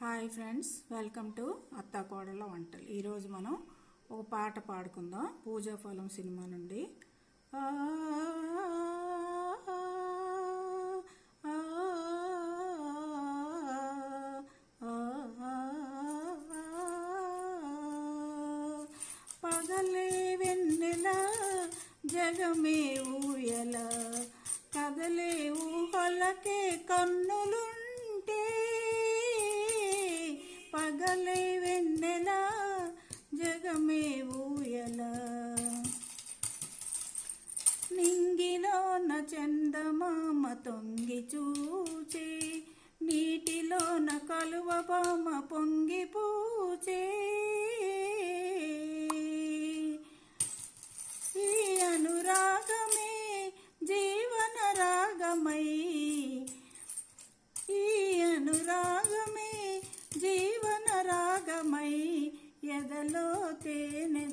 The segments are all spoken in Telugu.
హాయ్ ఫ్రెండ్స్ వెల్కమ్ టు అత్తాకోడల వంటలు. ఈరోజు మనం ఒక పాట పాడుకుందాం. పూజా ఫలం సినిమా నుండి. ఆ, ఆ, పగలే వెన్నెల జగమే ఊయల. కదలే ఊహలకే కన్నులుండి పగలే వెన్నెల జగమే ఊయల.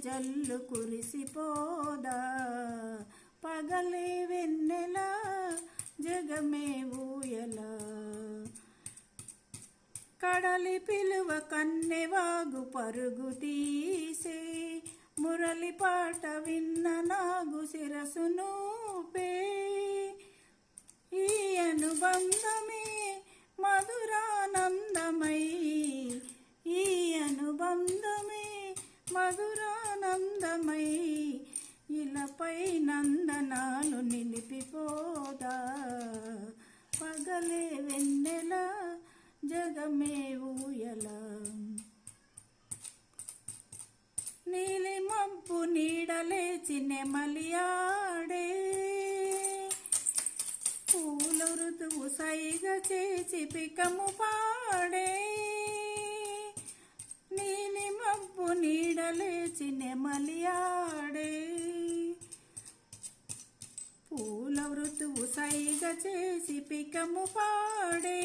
జల్లు కురిసిపోదా? పగలే వెన్నెల జగమే ఊయల. కడలి పిలువ కన్నెవాగు పరుగు తీసే. మురళి పాట విన్న నాగు శిరసును పే ఈ అనుబంధమే మధురానందమై ఇలపై నందనాలు నిలిపిపోదా. పగలే వెన్నెల జగమే ఊయల. నీలి మబ్బు నీడలేచి నెమలియాడే పూల ఋతువు సైగ చేసి పికము పాడే. మలియాడే. పూల వృతువు సైగ చేసి పికము పాడే.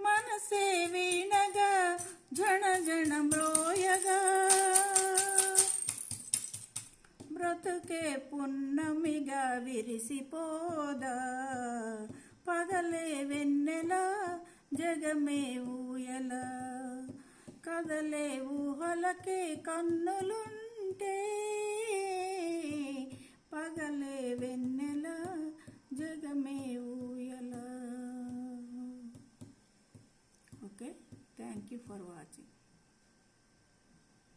మనసే వీణగా జణ జణ మ్రోయగా బ్రతుకే పున్నమిగా విరిసిపోదా. పగలే వెన్నెల జగమే ఊయలా. కదలే ఊహలకే కన్నులుంటే పగలే వెన్నెల జగమే ఊయల. Okay thank you for watching